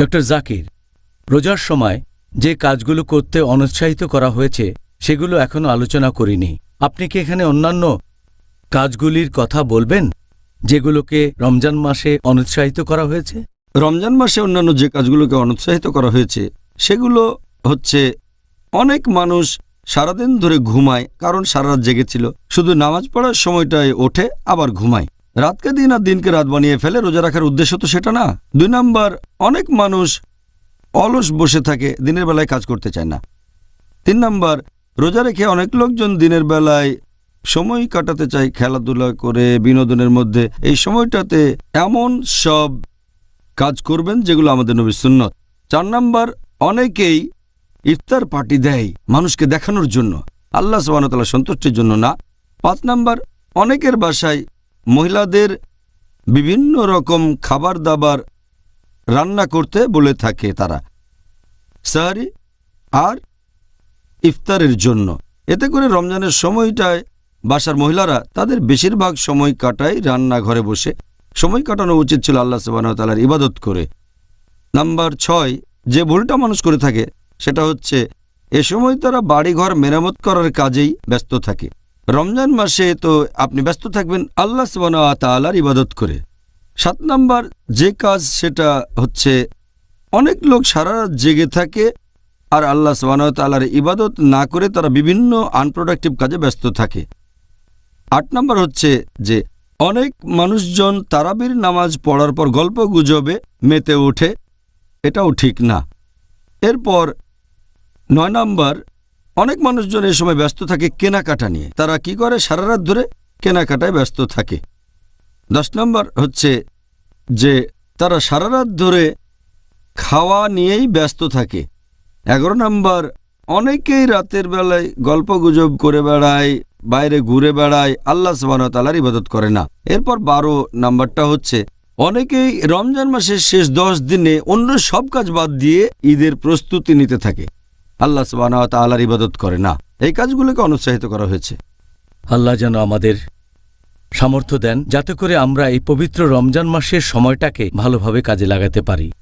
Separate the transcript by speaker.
Speaker 1: Doctor Zakir, রোজার সময় যে কাজগুলো করতে অনুৎসাহিত করা হয়েছে, সেগুলো এখনও আলোচনা করিনি। আপনি কি এখানে অন্যান্য কাজগুলির কথা বলবেন, যেগুলোকে রমজান মাসে অনুৎসাহিত করা হয়েছে?
Speaker 2: রমজান মাসে অন্যান্য যে কাজগুলোকে অনুৎসাহিত করা হয়েছে, সেগুলো হচ্ছে অনেক মানুষ সারাদিন ধরে ঘুমায়, কারণ সারা রাত জেগেছিল। শুধু নামাজ পড়ার সময়টায় ওঠে, আবার ঘুমায়। রাতকে দিন আর দিনকে রাত বানিয়ে ফেলে রোজা রাখার উদ্দেশ্য তো সেটা না। দুই নাম্বার, অনেক মানুষ অলস বসে থাকে, দিনের বেলায় কাজ করতে চায় না। তিন নাম্বার, রোজা রেখে অনেক লোকজন দিনের বেলায় সময় কাটাতে চায় খেলাধুলা করে, বিনোদনের মধ্যে। এই সময়টাতে এমন সব কাজ করবেন যেগুলো আমাদের নবী সুন্নত। চার নাম্বার, অনেকেই ইফতার পার্টি দেয় মানুষকে দেখানোর জন্য। আল্লাহ সবানতাল্লাহ সন্তুষ্টির জন্য না। পাঁচ নাম্বার, অনেকের বাসায় মহিলাদের বিভিন্ন রকম খাবার দাবার রান্না করতে বলে থাকে তারা। সাহারি আর ইফতারের জন্য। এতে করে রমজানের সময়টায় বাসার মহিলারা তাদের বেশিরভাগ সময় কাটায় রান্নাঘরে বসে। সময় কাটানো উচিত ছিল আল্লাহ সুবাহতালার ইবাদত করে। নাম্বার ছয়, যে ভুলটা মানুষ করে থাকে, সেটা হচ্ছে এ সময় তারা বাড়িঘর মেরামত করার কাজেই ব্যস্ত থাকে। রমজান মাসে তো আপনি ব্যস্ত থাকবেন, আল্লাহ সুবাহ তালার ইবাদত করে। সাত নাম্বার যে কাজ সেটা হচ্ছে অনেক লোক সারা রাত জেগে থাকে আর আল্লাহ সুবাহ তালার ইবাদত না করে তারা বিভিন্ন আনপ্রোডাক্টিভ কাজে ব্যস্ত থাকে। আট নম্বর হচ্ছে যে অনেক মানুষজন তারাবির নামাজ পড়ার পর গল্প গুজবে, মেতে ওঠে, এটাও ঠিক না। এরপর নয় নম্বর অনেক মানুষজন এই সময় ব্যস্ত থাকে কেনাকাটা নিয়ে। তারা কি করে? সারা রাত ধরে কেনাকাটায় ব্যস্ত থাকে। দশ নম্বর হচ্ছে যে, তারা সারা রাত ধরে খাওয়া নিয়েই ব্যস্ত থাকে। এগারো নম্বর, অনেকেই রাতের বেলায় গল্প গুজব করে বেড়ায়, বাইরে ঘুরে বেড়ায়, আল্লাহ তালার ইবাদত করে না। এরপর বারো নাম্বারটা হচ্ছে, অনেকেই রমজান মাসের শেষ দশ দিনে অন্য সব কাজ বাদ দিয়ে ঈদের প্রস্তুতি নিতে থাকে। আল্লাহ তালার ইবাদত করে না। এই কাজগুলোকে অনুৎসাহিত করা হয়েছে।
Speaker 1: আল্লাহ যেন আমাদের সামর্থ্য দেন, যাতে করে আমরা এই পবিত্র রমজান মাসের সময়টাকে ভালোভাবে কাজে লাগাতে পারি।